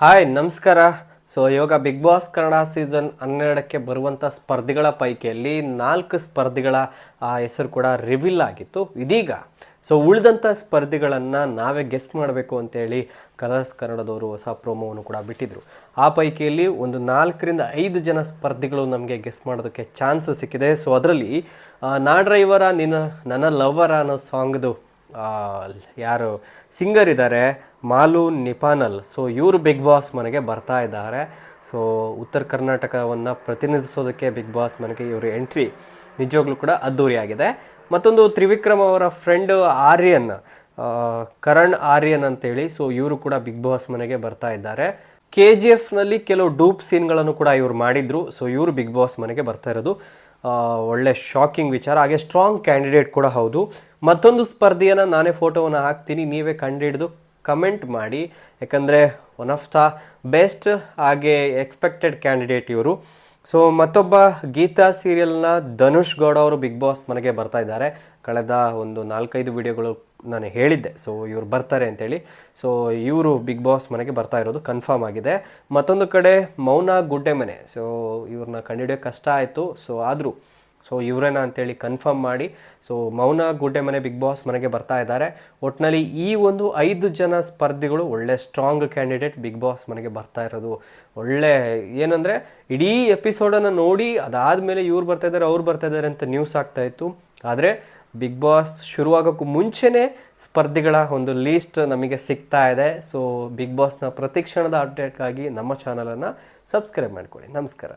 Hi, ನಮಸ್ಕಾರ. So ಇವಾಗ big boss Kannada season ಹನ್ನೆರಡಕ್ಕೆ ಬರುವಂಥ ಸ್ಪರ್ಧಿಗಳ ಪೈಕಿಯಲ್ಲಿ ನಾಲ್ಕು ಸ್ಪರ್ಧಿಗಳ ಹೆಸರು ಕೂಡ ರಿವೀಲ್ ಆಗಿತ್ತು. ಇದೀಗ ಸೊ ಉಳಿದಂಥ ಸ್ಪರ್ಧಿಗಳನ್ನು ನಾವೇ ಗೆಸ್ಟ್ ಮಾಡಬೇಕು ಅಂತೇಳಿ ಕಲರ್ಸ್ ಕನ್ನಡದವರು ಹೊಸ ಪ್ರೋಮೋವನ್ನು ಕೂಡ ಬಿಟ್ಟಿದ್ರು. ಆ ಪೈಕಿಯಲ್ಲಿ ಒಂದು ನಾಲ್ಕರಿಂದ ಐದು ಜನ ಸ್ಪರ್ಧಿಗಳು ನಮಗೆ ಗೆಸ್ಟ್ ಮಾಡೋದಕ್ಕೆ ಚಾನ್ಸ್ ಸಿಕ್ಕಿದೆ. ಸೊ ಅದರಲ್ಲಿ ನಾ ಡ್ರೈವರ ನಿನ್ನ ನನ್ನ ಲವರ ಅನ್ನೋ ಸಾಂಗ್ದು ಯಾರು ಸಿಂಗರ್ ಇದ್ದಾರೆ ಮಾಲು ನಿಪಾನಲ್. ಸೊ ಇವರು ಬಿಗ್ ಬಾಸ್ ಮನೆಗೆ ಬರ್ತಾ ಇದ್ದಾರೆ. ಸೊ ಉತ್ತರ ಕರ್ನಾಟಕವನ್ನು ಪ್ರತಿನಿಧಿಸೋದಕ್ಕೆ ಬಿಗ್ ಬಾಸ್ ಮನೆಗೆ ಇವರು ಎಂಟ್ರಿ ನಿಜವಾಗ್ಲೂ ಕೂಡ ಅದ್ದೂರಿಯಾಗಿದೆ. ಮತ್ತೊಂದು ತ್ರಿವಿಕ್ರಮ್ ಅವರ ಫ್ರೆಂಡ್ ಆರ್ಯನ್ ಕರಣ್ ಆರ್ಯನ್ ಅಂತೇಳಿ. ಸೊ ಇವರು ಕೂಡ ಬಿಗ್ ಬಾಸ್ ಮನೆಗೆ ಬರ್ತಾ ಇದ್ದಾರೆ. ಕೆ ಜಿ ಎಫ್ನಲ್ಲಿ ಕೆಲವು ಡೂಪ್ ಸೀನ್ಗಳನ್ನು ಕೂಡ ಇವರು ಮಾಡಿದ್ರು. ಸೊ ಇವರು ಬಿಗ್ ಬಾಸ್ ಮನೆಗೆ ಬರ್ತಾ ಇರೋದು. ಒಳ್ಳೆ ಶಾಕಿಂಗ್ ವಿಚಾರ. ಹಾಗೆ ಸ್ಟ್ರಾಂಗ್ ಕ್ಯಾಂಡಿಡೇಟ್ ಕೂಡ ಹೌದು. ಮತ್ತೊಂದು ಸ್ಪರ್ಧೆಯನ್ನು ನಾನೇ ಫೋಟೋವನ್ನು ಹಾಕ್ತೀನಿ. ನೀವೇ ಕಂಡುಹಿಡಿದು ಕಮೆಂಟ್ ಮಾಡಿ. ಯಾಕಂದರೆ ಒನ್ ಆಫ್ ದ ಬೆಸ್ಟ್ ಹಾಗೆ ಎಕ್ಸ್ಪೆಕ್ಟೆಡ್ ಕ್ಯಾಂಡಿಡೇಟ್ ಇವರು. ಸೊ ಮತ್ತೊಬ್ಬ ಗೀತಾ ಸೀರಿಯಲ್ನ ಧನುಷ್ ಗೌಡ ಅವರು ಬಿಗ್ ಬಾಸ್ ಮನೆಗೆ ಬರ್ತಾ ಇದ್ದಾರೆ. ಕಳೆದ ಒಂದು ನಾಲ್ಕೈದು ವಿಡಿಯೋಗಳು ನಾನು ಹೇಳಿದ್ದೆ. ಸೊ ಇವ್ರು ಬರ್ತಾರೆ ಅಂತೇಳಿ. ಸೊ ಇವರು ಬಿಗ್ ಬಾಸ್ ಮನೆಗೆ ಬರ್ತಾ ಇರೋದು ಕನ್ಫರ್ಮ್ ಆಗಿದೆ. ಮತ್ತೊಂದು ಕಡೆ ಮೌನ ಗುಡ್ಡೆ ಮನೆ. ಸೊ ಇವ್ರನ್ನ ಕಂಡುಹಿಡಿಯೋ ಕಷ್ಟ ಆಯಿತು. ಸೊ ಆದರೂ ಸೊ ಇವರೇನ ಅಂತೇಳಿ ಕನ್ಫರ್ಮ್ ಮಾಡಿ ಸೊ ಮೌನ ಗುಡ್ಡೆ ಮನೆ ಬಿಗ್ ಬಾಸ್ ಮನೆಗೆ ಬರ್ತಾ ಇದ್ದಾರೆ. ಒಟ್ಟಿನಲ್ಲಿ ಈ ಒಂದು ಐದು ಜನ ಸ್ಪರ್ಧಿಗಳು ಒಳ್ಳೆ ಸ್ಟ್ರಾಂಗ್ ಕ್ಯಾಂಡಿಡೇಟ್ ಬಿಗ್ ಬಾಸ್ ಮನೆಗೆ ಬರ್ತಾ ಇರೋದು. ಒಳ್ಳೆ ಏನಂದರೆ, ಇಡೀ ಎಪಿಸೋಡನ್ನು ನೋಡಿ ಅದಾದಮೇಲೆ ಇವ್ರು ಬರ್ತಾ ಇದ್ದಾರೆ, ಅವ್ರು ಬರ್ತಾ ಇದ್ದಾರೆ ಅಂತ ನ್ಯೂಸ್ ಆಗ್ತಾ ಇತ್ತು. ಆದರೆ ಬಿಗ್ ಬಾಸ್ ಶುರುವಾಗೋಕ್ಕೂ ಮುಂಚೆನೇ ಸ್ಪರ್ಧಿಗಳ ಒಂದು ಲೀಸ್ಟ್ ನಮಗೆ ಸಿಗ್ತಾ ಇದೆ. ಸೊ ಬಿಗ್ ಬಾಸ್ನ ಪ್ರತಿಕ್ಷಣದ ಅಪ್ಡೇಟ್ಗಾಗಿ ನಮ್ಮ ಚಾನಲನ್ನು ಸಬ್ಸ್ಕ್ರೈಬ್ ಮಾಡ್ಕೊಳ್ಳಿ. ನಮಸ್ಕಾರ.